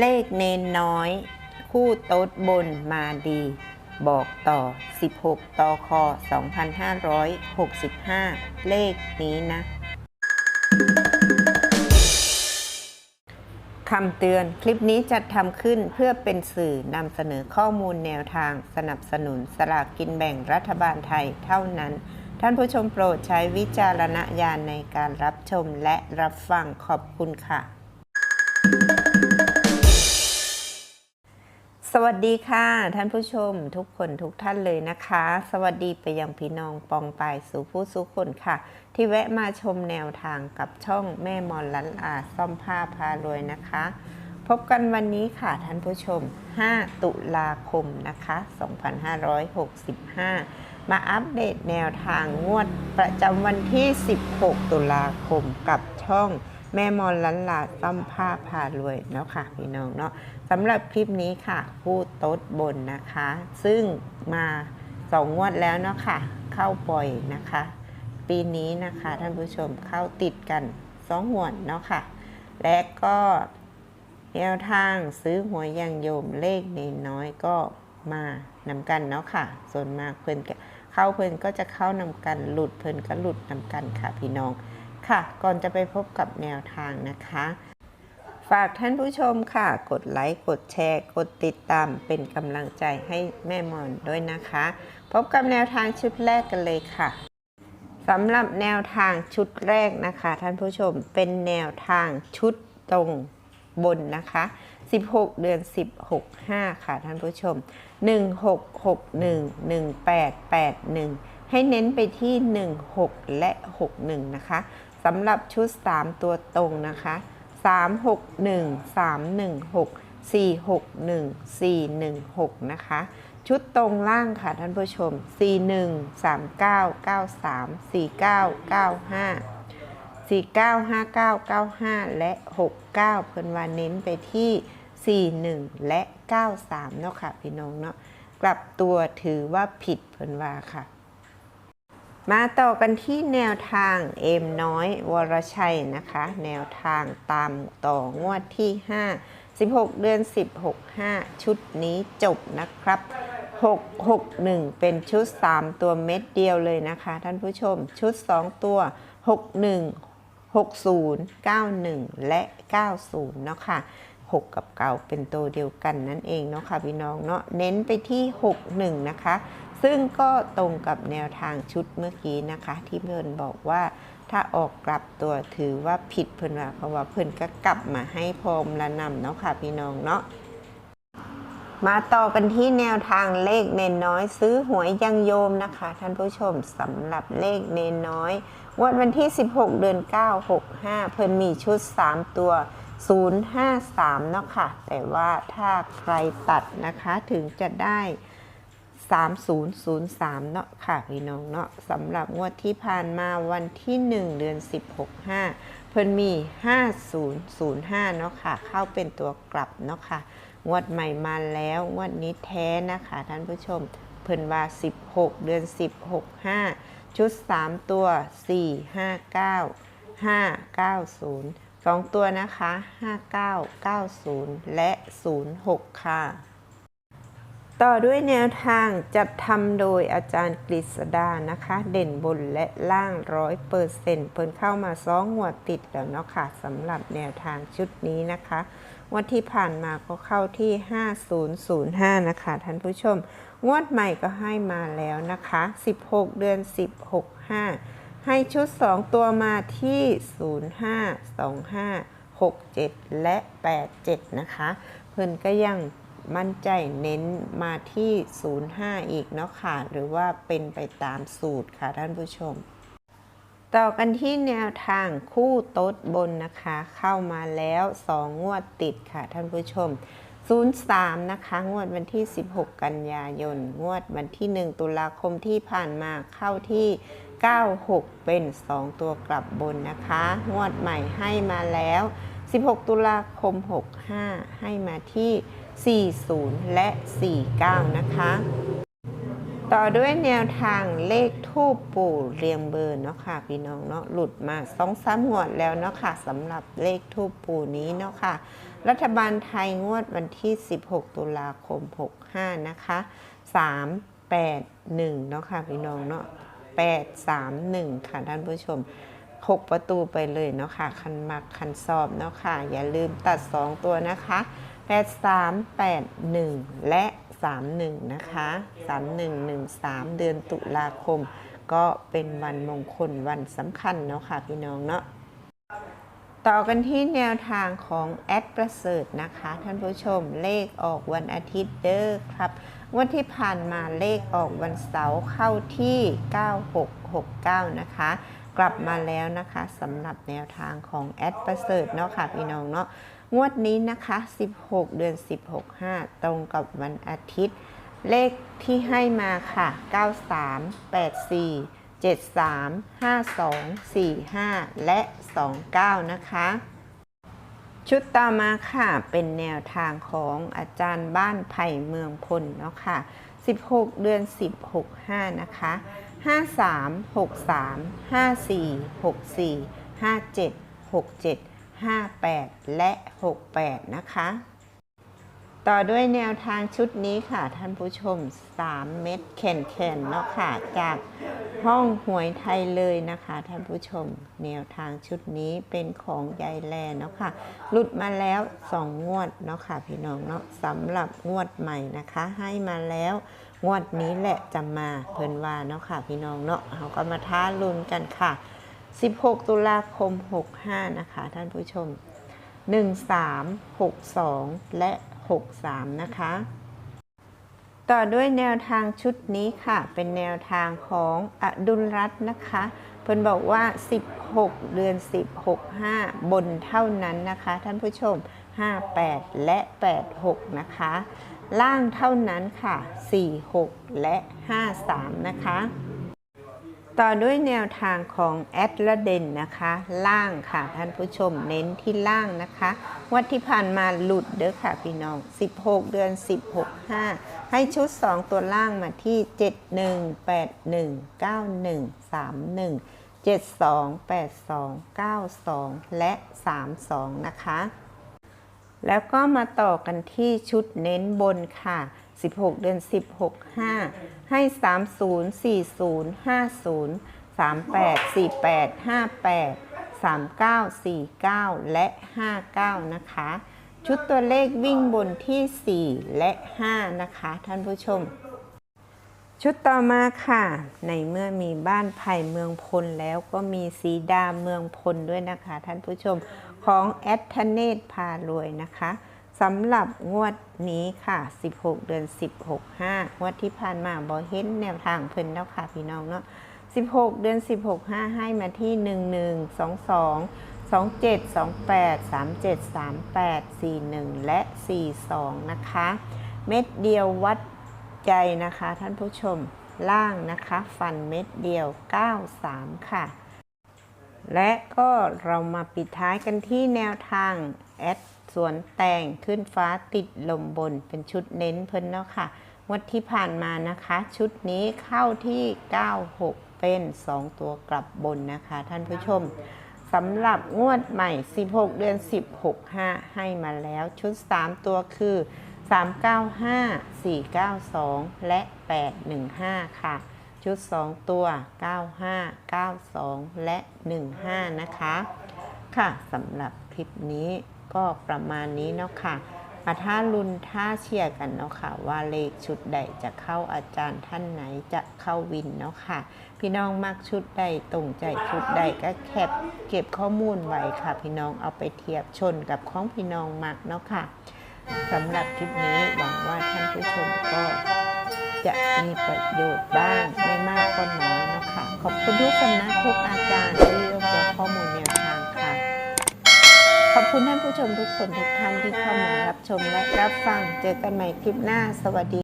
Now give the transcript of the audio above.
เลขเนนน้อย คู่โต๊ดบนมาดี บอกต่อ 16 ตอคอ2565 เลขนี้นะคำเตือนคลิปนี้จัดทำขึ้นเพื่อเป็นสื่อนำเสนอข้อมูลแนวทางสนับสนุนสลากกินแบ่งรัฐบาลไทยเท่านั้น ท่านผู้ชมโปรดใช้วิจารณญาณในการรับชมและรับฟังขอบคุณค่ะ สวัสดีค่ะ ท่านผู้ชมทุกคนทุกท่านเลยนะคะ สวัสดีไปยังพี่น้องปองปายสู่ผู้สู่คนค่ะ ที่แวะมาชมแนวทางกับช่องแม่มอนลันอาซ่อมผ้าพารวยนะคะ พบกันวันนี้ค่ะท่านผู้ชม 5 ตุลาคมนะคะ 2565 มาอัปเดตแนวทางงวดประจำวันที่ 16 ตุลาคมกับช่อง แม่มอนลันลาซ่อมผ้าพารวยเนาะค่ะพี่น้องเนาะสำหรับคลิปนี้ค่ะ พูดโต๊ดบนนะคะ ซึ่งมาสองงวดแล้วเนาะค่ะ เข้าปล่อยนะคะ ปีนี้นะคะท่านผู้ชมเข้าติดกันสองหวนเนาะค่ะ และก็แนวทางซื้อหวยยังโยมเลขนน้อยก็มานำกันเนาะค่ะ ส่วนมากเพิ่นเข้าเพิ่นก็จะเข้านำกันหลุดเพิ่นก็หลุดนำกันค่ะพี่น้อง ค่ะ ก่อนจะไปพบกับแนวทางนะคะ ฝากท่านผู้ชมค่ะ กดไลค์ กดแชร์ กดติดตามเป็นกำลังใจให้แม่มอนด้วยนะคะ พบกับแนวทางชุดแรกกันเลยค่ะสำหรับแนวทางชุดแรกนะคะ ท่านผู้ชมเป็นแนวทางชุดตรงบนนะคะ 16 เดือน 16 5 ค่ะท่านผู้ชม 1661 1881 ให้เน้นไปที่ 16 และ 61 นะคะ สำหรับชุด 3 ตัวตรงนะคะ 361 316 461 416 นะคะ ชุดตรงล่างค่ะท่านผู้ชม 41 39 93 49 95 49 59 95 และ 69 เพิ่นว่าเน้นไปที่ 41 และ 93 เนาะค่ะ พี่น้องเนาะกลับตัวถือว่าผิดเพิ่นว่าค่ะ มาต่อกันที่แนวทางเอมน้อยวรชัยนะคะ แนวทางตามต่องวดที่ 5 16 เดือน 16 5 ชุดนี้จบนะครับ 661 เป็นชุด 3 ตัวเม็ดเดียวเลยนะคะ ท่านผู้ชมชุด 2 ตัว 61 60 91 และ 90 เนาะค่ะ 6 กับเก่าเป็นตัวเดียวกันนั่นเองเนาะค่ะพี่น้องเนาะเน้นไปที่ 61 นะคะ ซึ่งก็ตรงกับแนวทางชุดเมื่อกี้นะคะ ที่เพื่อนบอกว่าถ้าออกกลับตัวถือว่าผิดเพื่อนว่าเพราะว่าเพื่อนก็กลับมาให้พรมละนำเนาะค่ะพี่น้องเนาะมาต่อกันที่แนวทางเลขเนนน้อยซื้อหวยยังโยมนะคะ ท่านผู้ชมสำหรับเลขเนนน้อยงวดวันที่ 16 เดือน 9 65 เพิ่นมีชุด 3 ตัว 053 เนาะค่ะ แต่ว่าถ้าใครตัดนะคะถึงจะได้ 3003 เนาะค่ะพี่น้องเนาะสำหรับงวดที่ผ่านมาวันที่ 1 เดือน 16 5 เพิ่นมี 5005 เนาะค่ะ เข้าเป็นตัวกลับเนาะค่ะ งวดใหม่มาแล้วงวดนี้แท้นะคะท่านผู้ชม เพิ่นว่า 16 เดือน 16 5 ชุด 3 ตัว 4 5 9 5 9 0 2 ตัวนะคะ 59 90 และ 06 ค่ะ ต่อด้วยแนวทางจัดทำโดยอาจารย์กฤษดานะคะ เด่นบนและล่างร้อยเปอร์เซ็นต์เพิ่นเข้ามาซ้องหัวติดแล้วเนาะค่ะสำหรับแนวทางชุดนี้นะคะวันที่ผ่านมาก็เข้าที่ 5005 นะคะท่านผู้ชม งวดใหม่ก็ให้มาแล้วนะคะ 16 เดือน 16 5 ให้ชุด 2 ตัวมาที่ 05 25 67 และ 87 นะคะ เพิ่นก็ยัง มั่นใจเน้นมาที่ 05 อีกเนาะค่ะ หรือว่าเป็นไปตามสูตรค่ะท่านผู้ชม ต่อกันที่แนวทางคู่โต๊ดบนนะคะ เข้ามาแล้ว 2 งวดติดค่ะท่านผู้ชม 03 นะคะ งวดวันที่ 16 กันยายน งวดวันที่ 1 ตุลาคมที่ผ่านมาเข้าที่ 96 เป็น 2 ตัวกลับบนนะคะ งวดใหม่ให้มาแล้ว 16 ตุลาคม 65 ให้มาที่ 40 และ 49 นะคะ ต่อด้วยแนวทางเลขทูปปู่เรียงเบอร์เนาะค่ะพี่น้องเนาะหลุดมาสองสามหวดแล้วเนาะค่ะสำหรับเลขทูปปู่นี้เนาะค่ะ รัฐบาลไทยงวดวันที่ 16 ตุลาคม 65 นะคะ 3 8 1 เนาะค่ะพี่น้องเนาะ8 3 1 ค่ะท่านผู้ชม 6 ประตูไปเลยเนาะค่ะ คันมักคันสอบเนาะค่ะ อย่าลืมตัด 2 ตัวนะคะ 8 3 8 1 และ 31 นะคะ 3113 เดือนตุลาคม ก็เป็นวันมงคลวันสำคัญเนาะค่ะพี่น้องเนาะต่อกันที่แนวทางของแอดประเสริฐนะคะ ท่านผู้ชมเลขออกวันอาทิตย์เด้อครับ วันที่ผ่านมาเลขออกวันเสาร์เข้าที่ 9669 นะคะ กลับมาแล้วนะคะสำหรับแนวทางของแอดประเสริฐเนาะค่ะพี่น้องเนาะ งวดนี้นะคะ 16 เดือน 16 5 ตรงกับวันอาทิตย์ เลขที่ให้มาค่ะ 93 84 73 52 45 และ 29 นะคะ ชุดต่อมาค่ะ เป็นแนวทางของอาจารย์บ้านไผ่เมืองพลเนาะค่ะ 16 เดือน 165 นะคะ 53 63 54 64 57 67 58 และ 68 นะคะ ต่อด้วยแนวทางชุดนี้ค่ะ ท่านผู้ชม 3 เม็ดแข็นแนๆเนาะค่ะ จากห้องหวยไทยเลยนะคะ ท่านผู้ชม แนวทางชุดนี้เป็นของยายแลเนาะค่ะหลุดมาแล้ว 2 งวดเนาะค่ะ พี่น้องเนาะสำหรับงวดใหม่นะคะ ให้มาแล้วงวดนี้แหละจะมาเพิ่นว่าเนาะค่ะ พี่น้องเนาะเราก็มาท้าลุ้นกันค่ะ 16 ตุลาคม 65 นะคะ ท่านผู้ชม 13 62 และ 63 นะคะ ต่อด้วยแนวทางชุดนี้ค่ะ เป็นแนวทางของอดุลรัตน์นะคะ เพิ่นบอกว่า 16 เดือน 16 5 บนเท่านั้นนะคะ ท่านผู้ชม 58 และ 86 นะคะ ล่างเท่านั้นค่ะ 46 และ 53 นะคะ ต่อด้วยแนวทางของแอดละเดนนะคะ ล่างค่ะท่านผู้ชมเน้นที่ล่างนะคะวัดที่ผ่านมาหลุดเด้อค่ะพี่น้อง 16 เดือน 16 5 ให้ชุด 2 ตัวล่างมาที่ 71 81 91 31 72 82 92 และ 32 นะคะ แล้วก็มาต่อกันที่ชุดเน้นบนค่ะ 16 เดือน 16 5 ให้ 30 40 50 38 48 58 39 49 และ 59 นะคะ ชุดตัวเลขวิ่งบนที่ 4 และ 5 นะคะ ท่านผู้ชม ชุดต่อมาค่ะ ในเมื่อมีบ้านไผ่เมืองพลแล้วก็มีสีดาเมืองพลด้วยนะคะ ท่านผู้ชมของแอดทเนตพารวยนะคะ สำหรับงวดนี้ค่ะ 16 เดือน 16 5งวดที่ผ่านมาบอเห็นแนวทางเพิ่นแล้วค่ะพี่น้องเนาะ16 เดือน 16 5 ให้มาที่ 11 22 27 28 37 38 41 และ 42 นะคะ เม็ดเดียววัดใจนะคะ ท่านผู้ชมล่างนะคะ ฟันเม็ดเดียว 93 ค่ะ และก็เรามาปิดท้ายกันที่แนวทางแอดสวนแต่งขึ้นฟ้าติดลมบนเป็นชุดเน้นเพิ่นเนาะค่ะวันที่ผ่านมานะคะ ชุดนี้เข้าที่ 96 เป็น 2 ตัวกลับบนนะคะ ท่านผู้ชมสำหรับงวดใหม่ 16 เดือน 16 5 ให้มาแล้วชุด 3 ตัวคือ 395 492 และ 815 ค่ะ ชุด 2 ตัว 95 92 และ 15 นะคะ ค่ะสำหรับคลิปนี้ก็ประมาณนี้เนาะค่ะมาท่าลุนท่าเชียร์กันเนาะค่ะ ว่าเลขชุดใดจะเข้าอาจารย์ท่านไหนจะเข้าวินเนาะค่ะ พี่น้องมักชุดใดตรงใจชุดใดก็แคปเก็บข้อมูลไว้ค่ะ พี่น้องเอาไปเทียบชนกับของพี่น้องมักเนาะค่ะสำหรับคลิปนี้หวังว่าท่านผู้ชมก็ จะมีประโยชน์บ้าง ไม่มากก็น้อยนะคะขอบคุณทุกสำนักทุกอาจารย์ที่รวบรวมข้อมูลแนวทางค่ะ ขอบคุณท่านผู้ชมทุกคนทุกท่านที่เข้ามารับชมและรับฟัง เจอกันใหม่คลิปหน้า สวัสดี